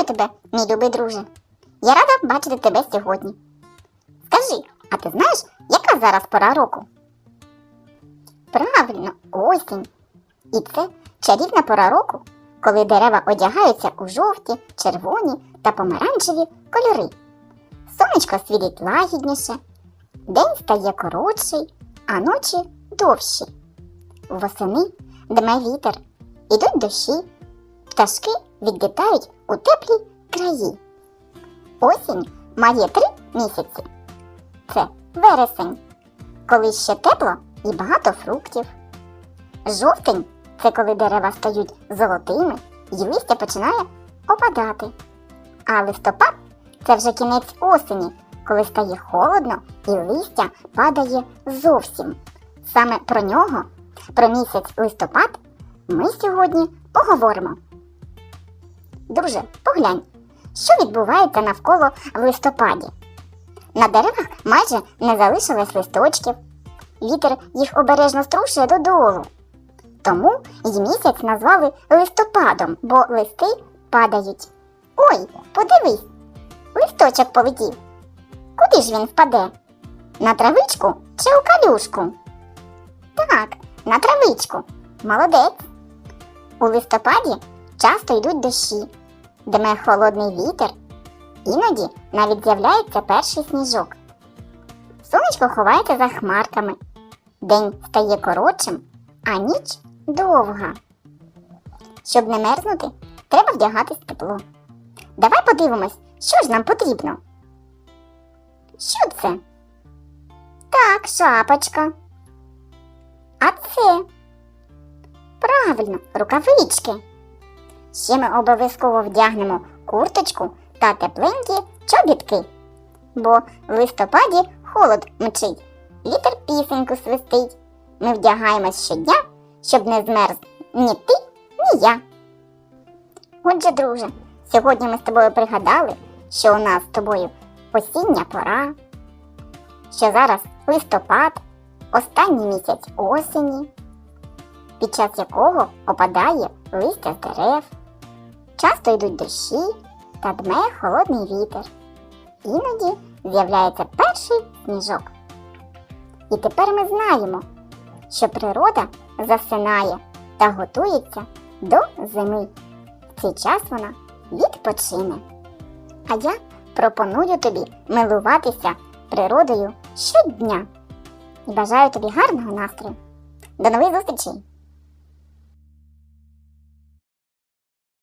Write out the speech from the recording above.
Вітаю тебе, мій любий друже. Я рада бачити тебе сьогодні. Скажи, а ти знаєш, яка зараз пора року? Правильно, осінь. І це чарівна пора року, коли дерева одягаються у жовті, червоні та помаранчеві кольори. Сонечко світить лагідніше, день стає коротший, а ночі довші. Восени дме вітер, ідуть дощі, пташки відлітають у теплі краї. Осінь має три місяці. Це вересень, коли ще тепло і багато фруктів. Жовтень це коли дерева стають золотими і листя починає опадати. А листопад це вже кінець осені, коли стає холодно і листя падає зовсім. Саме про нього, про місяць листопад, ми сьогодні поговоримо. Друже, поглянь, що відбувається навколо в листопаді. На деревах майже не залишилось листочків. Вітер їх обережно струшує додолу. Тому й місяць назвали листопадом, бо листи падають. Ой, подивись, листочок полетів. Куди ж він впаде? На травичку чи у калюшку? Так, на травичку. Молодець. У листопаді часто йдуть дощі, дме холодний вітер. Іноді навіть з'являється перший сніжок. Сонечко ховається за хмарками. День стає коротшим, а ніч довга. Щоб не мерзнути, треба вдягатись тепло. Давай подивимось, що ж нам потрібно. Що це? Так, шапочка. А це? Правильно, рукавички. Ще ми обов'язково вдягнемо курточку та тепленькі чобітки. Бо в листопаді холод мчить, вітер пісеньку свистить. Ми вдягаємось щодня, щоб не змерз ні ти, ні я. Отже, друже, сьогодні ми з тобою пригадали, що у нас з тобою осіння пора, що зараз листопад, останній місяць осені, під час якого опадає листя з дерев. Часто йдуть дощі та дме холодний вітер. Іноді з'являється перший сніжок. І тепер ми знаємо, що природа засинає та готується до зими. В цей час вона відпочине. А я пропоную тобі милуватися природою щодня. І бажаю тобі гарного настрою. До нових зустрічей!